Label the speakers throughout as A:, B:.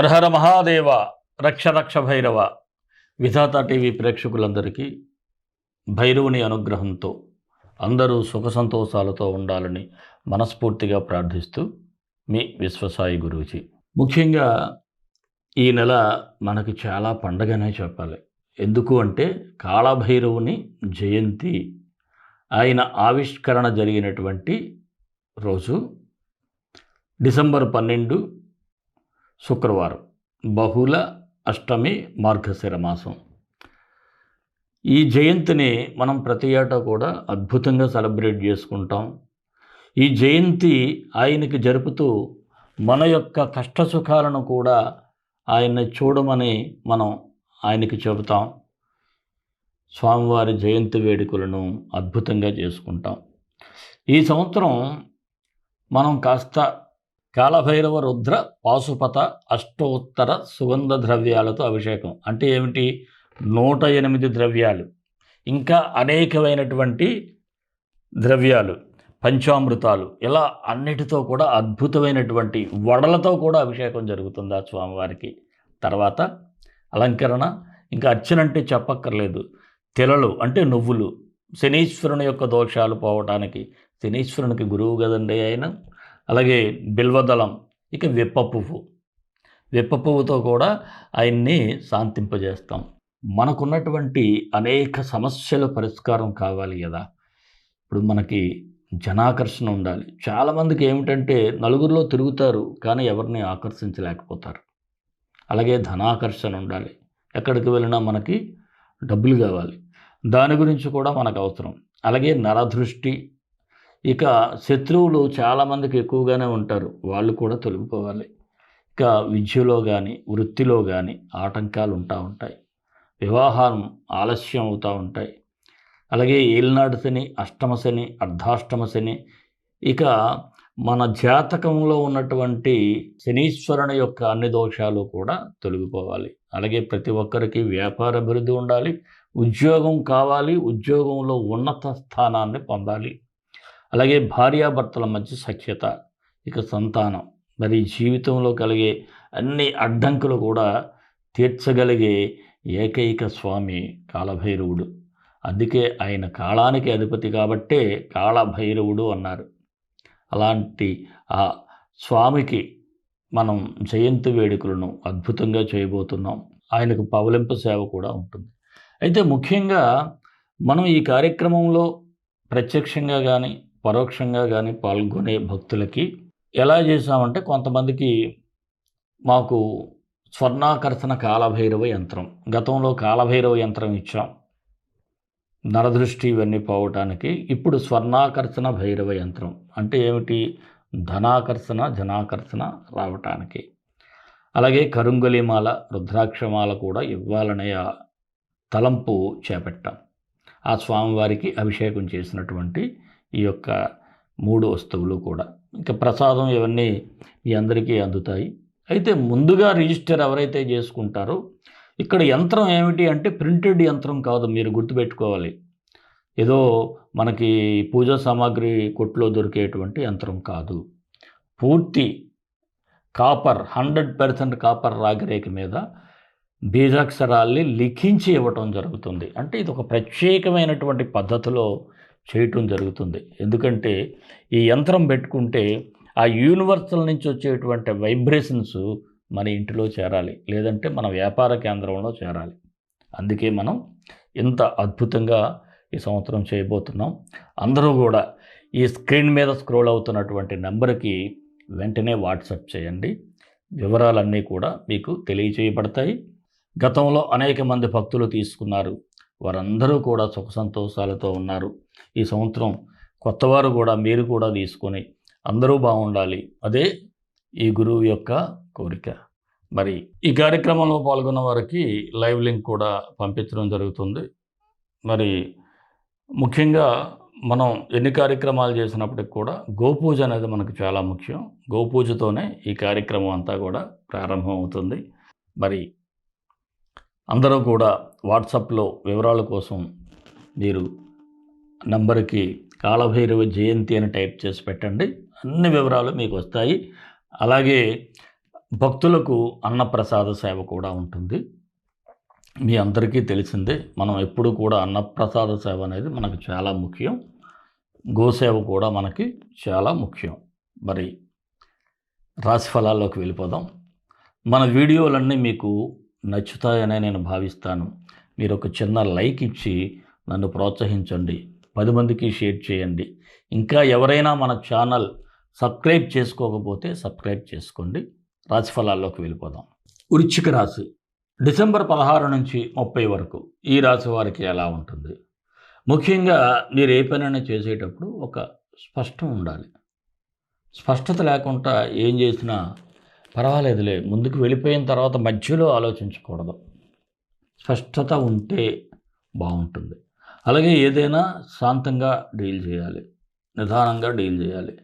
A: హరహర మహాదేవ రక్ష రక్ష భైరవ. విధాత టీవీ ప్రేక్షకులందరికీ భైరవుని అనుగ్రహంతో అందరూ సుఖ సంతోషాలతో ఉండాలని మనస్ఫూర్తిగా ప్రార్థిస్తూ మీ విశ్వసాయి గురూజీ. ముఖ్యంగా ఈ నెల మనకి చాలా పండగనే చెప్పాలి. ఎందుకు అంటే కాళభైరవుని జయంతి. ఆయన ఆవిష్కరణ జరిగినటువంటి రోజు డిసెంబర్ పన్నెండు శుక్రవారం బహుళ అష్టమి మార్గశిర మాసం. ఈ జయంతిని మనం ప్రతి ఏటా కూడా అద్భుతంగా సెలబ్రేట్ చేసుకుంటాం. ఈ జయంతి ఆయనకి జరుపుతూ మన యొక్క కష్టసుఖాలను కూడా ఆయన్ని చూడమని మనం ఆయనకి చెబుతాం. స్వామివారి జయంతి వేడుకలను అద్భుతంగా చేసుకుంటాం. ఈ సంవత్సరం మనం కాస్త కాలభైరవ రుద్ర పాశుపత అష్టోత్తర సుగంధ ద్రవ్యాలతో అభిషేకం. అంటే ఏమిటి? నూట ఎనిమిది ద్రవ్యాలు. ఇంకా అనేకమైనటువంటి ద్రవ్యాలు పంచామృతాలు. ఇలా అన్నిటితో కూడా అద్భుతమైనటువంటి వడలతో కూడా అభిషేకం జరుగుతుంది ఆ స్వామివారికి? తర్వాత అలంకరణ. ఇంకా అర్చన అంటే చెప్పక్కర్లేదు. తెలలు అంటే నువ్వులు. శనీశ్వరుని యొక్క దోషాలు పోవటానికి. శనీశ్వరునికి గురువు కదండి ఆయన. అలాగే బిల్వదళం ఇక విప్ప పువ్వు. విప్ప పువ్వుతో కూడా ఆయన్ని శాంతింపజేస్తాం. మనకున్నటువంటి అనేక సమస్యల పరిష్కారం కావాలి కదా. ఇప్పుడు మనకి జనాకర్షణ ఉండాలి. చాలామందికి ఏమిటంటే నలుగురిలో తిరుగుతారు కానీ ఎవరిని ఆకర్షించలేకపోతారు. అలాగే ధనాకర్షణ ఉండాలి. ఎక్కడికి వెళ్ళినా మనకి డబ్బులు కావాలి. దాని గురించి కూడా మనకు అవసరం. అలాగే నరదృష్టి ఇక శత్రువులు చాలామందికి ఎక్కువగానే ఉంటారు. వాళ్ళు కూడా తొలగిపోవాలి. ఇక విద్యలో కానీ వృత్తిలో కానీ ఆటంకాలు ఉంటా ఉంటాయి. వివాహం ఆలస్యం అవుతూ ఉంటాయి. అలాగే ఏలినాడు శని అష్టమ శని అర్ధాష్టమ శని ఇక మన జాతకంలో ఉన్నటువంటి శనీశ్వరుని యొక్క అన్ని దోషాలు కూడా తొలగిపోవాలి. అలాగే ప్రతి ఒక్కరికి వ్యాపార అభివృద్ధి ఉండాలి. ఉద్యోగం కావాలి. ఉద్యోగంలో ఉన్నత స్థానాన్ని పొందాలి. అలాగే భార్యాభర్తల మధ్య సఖ్యత ఇక సంతానం. మరి జీవితంలో కలిగే అన్ని అడ్డంకులు కూడా తీర్చగలిగే ఏకైక స్వామి కాలభైరవుడు. అందుకే ఆయన కాలానికి అధిపతి కాబట్టే కాళభైరవుడు అన్నారు. అలాంటి ఆ స్వామికి మనం జయంతి వేడుకలను అద్భుతంగా చేయబోతున్నాం. ఆయనకు పవలింప సేవ కూడా ఉంటుంది. అయితే ముఖ్యంగా మనం ఈ కార్యక్రమంలో ప్రత్యక్షంగా కానీ పరోక్షంగా కానీ పాల్గొనే భక్తులకి ఎలా చేసామంటే కొంతమందికి మాకు స్వర్ణాకర్షణ కాలభైరవ యంత్రం గతంలో కాలభైరవ యంత్రం ఇచ్చాం. నరదృష్టి ఇవన్నీ పోవటానికి ఇప్పుడు స్వర్ణాకర్షణ భైరవ యంత్రం అంటే ఏమిటి? ధనాకర్షణ జనాకర్షణ రావటానికి. అలాగే కరుంగలిమాల రుద్రాక్షమాల కూడా ఇవ్వాలనే ఆ తలంపు చేపట్టాం. ఆ స్వామివారికి అభిషేకం చేసినటువంటి ఈ యొక్క మూడు వస్తువులు కూడా. ఇంకా ప్రసాదం ఇవన్నీ మీ అందరికీ అందుతాయి. అయితే ముందుగా రిజిస్టర్ ఎవరైతే చేసుకుంటారో ఇక్కడ యంత్రం ఏమిటి అంటే ప్రింటెడ్ యంత్రం కాదు మీరు గుర్తుపెట్టుకోవాలి. ఏదో మనకి పూజా సామాగ్రి కొట్లో దొరికేటువంటి యంత్రం కాదు. పూర్తి కాపర్ హండ్రెడ్ పర్సెంట్ కాపర్ రాగిరేఖ మీద బీజాక్షరాల్ని లిఖించి ఇవ్వటం జరుగుతుంది. అంటే ఇది ఒక ప్రత్యేకమైనటువంటి పద్ధతిలో చేయటం జరుగుతుంది. ఎందుకంటే ఈ యంత్రం పెట్టుకుంటే ఆ యూనివర్సల్ నుంచి వచ్చేటువంటి వైబ్రేషన్స్ మన ఇంటిలో చేరాలి. లేదంటే మన వ్యాపార కేంద్రంలో చేరాలి. అందుకే మనం ఇంత అద్భుతంగా ఈ సంవత్సరం చేయబోతున్నాం. అందరూ కూడా ఈ స్క్రీన్ మీద స్క్రోల్ అవుతున్నటువంటి నెంబర్కి వెంటనే వాట్సాప్ చేయండి. వివరాలన్నీ కూడా మీకు తెలియచేయబడతాయి. గతంలో అనేక మంది భక్తులు తీసుకున్నారు వారందరూ కూడా సుఖ సంతోషాలతో ఉన్నారు. ఈ సంవత్సరం కొత్తవారు కూడా మీరు కూడా తీసుకొని అందరూ బాగుండాలి. అదే ఈ గురువు యొక్క కోరిక. మరి ఈ కార్యక్రమంలో పాల్గొన్న వారికి లైవ్ లింక్ కూడా పంపించడం జరుగుతుంది. మరి ముఖ్యంగా మనం ఎన్ని కార్యక్రమాలు చేసినప్పటికి కూడా గోపూజ అనేది మనకు చాలా ముఖ్యం. గోపూజతోనే ఈ కార్యక్రమం అంతా కూడా ప్రారంభం అవుతుంది మరి అందరూ కూడా వాట్సాప్లో వివరాల కోసం మీరు నంబర్కి కాళభైరవ జయంతి అని టైప్ చేసి పెట్టండి. అన్ని వివరాలు మీకు వస్తాయి. అలాగే భక్తులకు అన్నప్రసాద సేవ కూడా ఉంటుంది. మీ అందరికీ తెలిసిందే మనం ఎప్పుడు కూడా అన్నప్రసాద సేవ అనేది మనకు చాలా ముఖ్యం. గోసేవ కూడా మనకి చాలా ముఖ్యం. మరి రాశి ఫలాల్లోకి వెళ్ళిపోదాం. మన వీడియోలన్నీ మీకు నచ్చుతాయనే నేను భావిస్తాను. మీరు ఒక చిన్న లైక్ ఇచ్చి నన్ను ప్రోత్సహించండి. పది మందికి షేర్ చేయండి. ఇంకా ఎవరైనా మన ఛానల్ సబ్స్క్రైబ్ చేసుకోకపోతే సబ్స్క్రైబ్ చేసుకోండి. రాశి ఫలాల్లోకి వెళ్ళిపోదాం. వృచ్చిక రాశి. డిసెంబర్ పదహారు నుంచి ముప్పై వరకు ఈ రాశి వారికి ఎలా ఉంటుంది? ముఖ్యంగా మీరు ఏ పనైనా చేసేటప్పుడు ఒక స్పష్టం ఉండాలి. స్పష్టత లేకుండా ఏం చేసినా పర్వాలేదులే ముందుకు వెళ్ళిపోయిన తర్వాత మధ్యలో ఆలోచించకూడదు. స్పష్టత ఉంటే బాగుంటుంది. అలాగే ఏదైనా శాంతంగా డీల్ చేయాలి నిదానంగా డీల్ చేయాలి.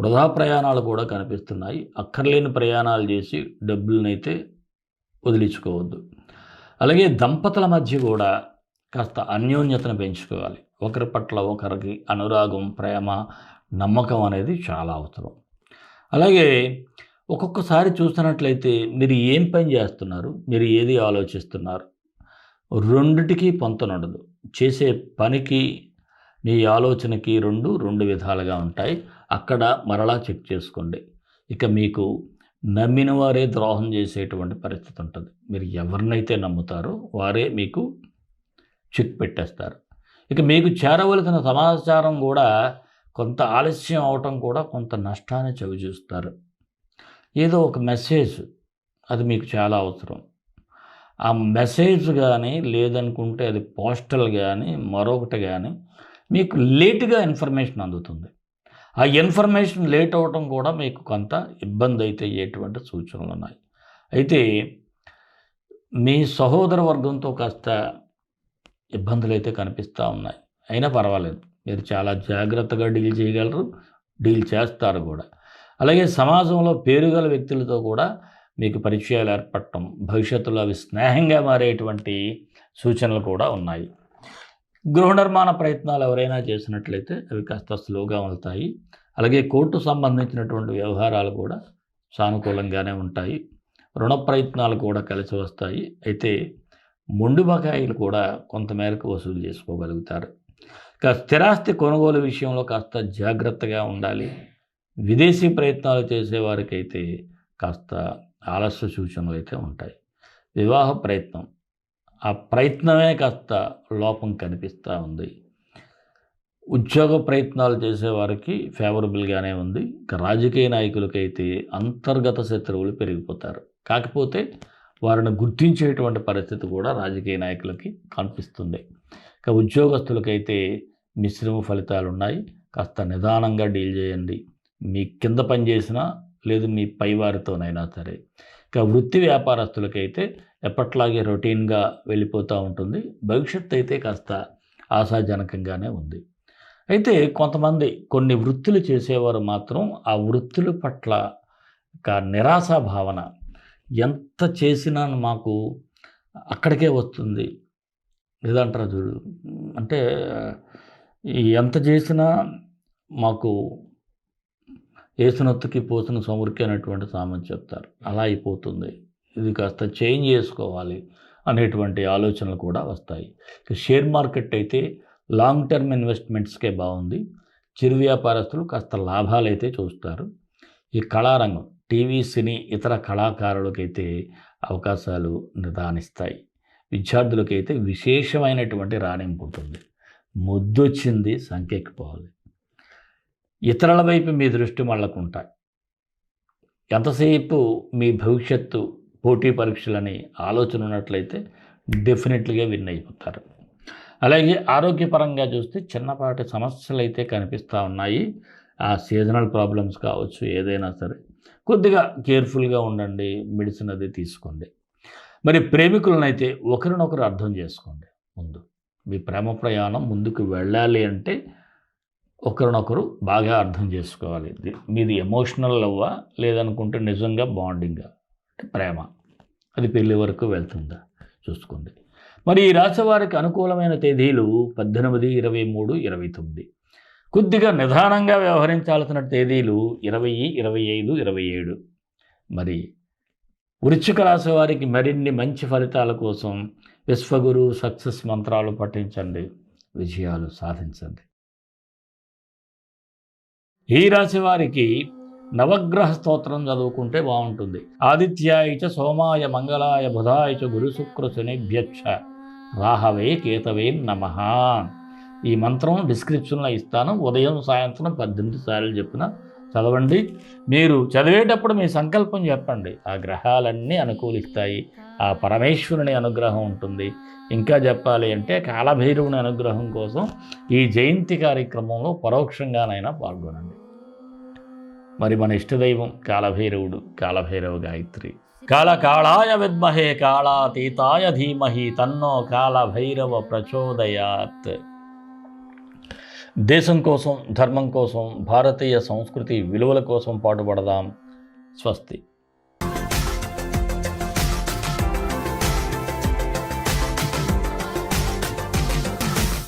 A: వృధా ప్రయాణాలు కూడా కనిపిస్తున్నాయి. అక్కర్లేని ప్రయాణాలు చేసి డబ్బులనైతే వదిలించుకోవద్దు. అలాగే దంపతుల మధ్య కూడా కాస్త అన్యోన్యతను పెంచుకోవాలి. ఒకరి పట్ల ఒకరికి అనురాగం ప్రేమ నమ్మకం అనేది చాలా అవసరం. అలాగే ఒక్కొక్కసారి చూస్తున్నట్లయితే మీరు ఏం పని చేస్తున్నారు? మీరు ఏది ఆలోచిస్తున్నారు? రెండిటికి పొంతనుండదు. చేసే పనికి మీ ఆలోచనకి రెండు రెండు విధాలుగా ఉంటాయి. అక్కడ మరలా చెక్ చేసుకోండి. ఇక మీకు నమ్మిన వారే ద్రోహం చేసేటువంటి పరిస్థితి ఉంటుంది. మీరు ఎవరినైతే నమ్ముతారో వారే మీకు చెక్ పెట్టేస్తారు. ఇక మీకు చేరవలసిన సమాచారం కూడా కొంత ఆలస్యం అవటం కూడా కొంత నష్టాన్ని చవిచూస్తారు. ఏదో ఒక మెసేజ్. అది మీకు చాలా అవసరం. ఆ మెసేజ్ కానీ లేదనుకుంటే అది పోస్టల్ కానీ మరొకటి కానీ మీకు లేటుగా ఇన్ఫర్మేషన్ అందుతుంది. ఆ ఇన్ఫర్మేషన్ లేట్ అవ్వటం కూడా మీకు కొంత ఇబ్బంది అయితే అయ్యేటువంటి సూచనలు ఉన్నాయి. అయితే మీ సహోదర వర్గంతో కాస్త ఇబ్బందులు అయితే కనిపిస్తూ ఉన్నాయి. అయినా పర్వాలేదు. మీరు చాలా జాగ్రత్తగా డీల్ చేయగలరు. డీల్ చేస్తారు కూడా. అలాగే సమాజంలో పేరుగల వ్యక్తులతో కూడా మీకు పరిచయాలు ఏర్పడటం భవిష్యత్తులో అవి స్నేహంగా మారేటువంటి సూచనలు కూడా ఉన్నాయి. గృహ నిర్మాణ ప్రయత్నాలు ఎవరైనా చేసినట్లయితే అవి కాస్త స్లోగా వెళ్తాయి. అలాగే కోర్టు సంబంధించినటువంటి వ్యవహారాలు కూడా సానుకూలంగానే ఉంటాయి. రుణ ప్రయత్నాలు కూడా కలిసి వస్తాయి. అయితే మొండి బకాయిలు కూడా కొంతమేరకు వసూలు చేసుకోగలుగుతారు. ఇక స్థిరాస్తి కొనుగోలు విషయంలో కాస్త జాగ్రత్తగా ఉండాలి. విదేశీ ప్రయత్నాలు చేసేవారికైతే కాస్త ఆలస్య సూచనలు అయితే ఉంటాయి. వివాహ ప్రయత్నం. ఆ ప్రయత్నమే కాస్త లోపం కనిపిస్తూ ఉంది. ఉద్యోగ ప్రయత్నాలు చేసేవారికి ఫేవరబుల్గానే ఉంది. ఇక రాజకీయ నాయకులకైతే అంతర్గత శత్రువులు పెరిగిపోతారు. కాకపోతే వారిని గుర్తించేటువంటి పరిస్థితి కూడా రాజకీయ నాయకులకి కనిపిస్తుంది. ఇక ఉద్యోగస్తులకైతే మిశ్రమ ఫలితాలు ఉన్నాయి కాస్త నిదానంగా డీల్ చేయండి. మీ కింద పనిచేసినా లేదు మీ పైవారితోనైనా సరే. ఇక వృత్తి వ్యాపారస్తులకైతే ఎప్పట్లాగే రొటీన్గా వెళ్ళిపోతూ ఉంటుంది. భవిష్యత్తు అయితే కాస్త ఆశాజనకంగానే ఉంది. అయితే కొంతమంది కొన్ని వృత్తులు చేసేవారు మాత్రం ఆ వృత్తుల పట్ల నిరాశ భావన. ఎంత చేసినా మాకు అక్కడికే వస్తుంది. లేదంటారా చూడు? అంటే ఎంత చేసినా మాకు ఏసునొత్తుకి పోసిన సమురికి అనేటువంటి సామెత చెప్తారు. అలా అయిపోతుంది. ఇది కాస్త చేంజ్ చేసుకోవాలి అనేటువంటి ఆలోచనలు కూడా వస్తాయి. షేర్ మార్కెట్ అయితే లాంగ్ టర్మ్ ఇన్వెస్ట్మెంట్స్కే బాగుంది. చిరు వ్యాపారస్తులు కాస్త లాభాలు అయితే చూస్తారు. ఈ కళారంగం టీవీ సినీ ఇతర కళాకారులకైతే అవకాశాలు నిదానిస్తాయి. విద్యార్థులకైతే విశేషమైనటువంటి రాణింపు ఉంటుంది. ముద్దొచ్చింది పోవాలి. ఇతరుల వైపు మీ దృష్టి మళ్ళకుంటాయి. ఎంతసేపు మీ భవిష్యత్తు పోటీ పరీక్షలని ఆలోచన ఉన్నట్లయితే డెఫినెట్లీగా విన్ అయిపోతారు. అలాగే ఆరోగ్యపరంగా చూస్తే చిన్నపాటి సమస్యలు అయితే కనిపిస్తూ ఉన్నాయి. ఆ సీజనల్ ప్రాబ్లమ్స్ కావచ్చు ఏదైనా సరే. కొద్దిగా కేర్ఫుల్గా ఉండండి మెడిసిన్ అది తీసుకోండి. మరి ప్రేమికులనైతే ఒకరినొకరు అర్థం చేసుకోండి ముందు. మీ ప్రేమ ప్రయాణం ముందుకు వెళ్ళాలి అంటే ఒకరినొకరు బాగా అర్థం చేసుకోవాలి. మీది ఎమోషనల్ లవ్వా? లేదనుకుంటే నిజంగా బాండింగా అంటే ప్రేమ. అది పెళ్ళి వరకు వెళ్తుందా? చూసుకోండి. మరి ఈ రాశి వారికి అనుకూలమైన తేదీలు పద్దెనిమిది ఇరవై మూడు ఇరవై తొమ్మిది. కొద్దిగా నిదానంగా వ్యవహరించాల్సిన తేదీలు ఇరవై ఇరవై ఐదు ఇరవై ఏడు. మరి వృశ్చిక రాశి వారికి మరిన్ని మంచి ఫలితాల కోసం విశ్వగురు సక్సెస్ మంత్రాలు పఠించండి. విజయాలు సాధించండి. ఈ రాశి వారికి నవగ్రహ స్తోత్రం చదువుకుంటే బాగుంటుంది. ఆదిత్యాయ చ సోమాయ మంగళాయ బుధాయ చ గురు శుక్ర శనిభ్యక్ష రాహవే కేతవే నమ. ఈ మంత్రం డిస్క్రిప్షన్లో ఇస్తాను. ఉదయం సాయంత్రం పద్దెనిమిది సార్లు చెప్పిన చదవండి. మీరు చదివేటప్పుడు మీ సంకల్పం చెప్పండి. ఆ గ్రహాలన్నీ అనుకూలిస్తాయి. ఆ పరమేశ్వరుని అనుగ్రహం ఉంటుంది. ఇంకా చెప్పాలి అంటే కాలభైరవుని అనుగ్రహం కోసం ఈ జయంతి కార్యక్రమంలో పరోక్షంగానైనా పాల్గొనండి. మరి మన ఇష్టదైవం కాలభైరవుడు కాలభైరవ గాయత్రి. కాల కాళాయ విద్మహే కాళాతీతాయ ధీమహి తన్నో కాలభైరవ ప్రచోదయాత్. దేశం కోసం ధర్మం కోసం భారతీయ సంస్కృతి విలువల కోసం పాటుపడదాం. స్వస్తి.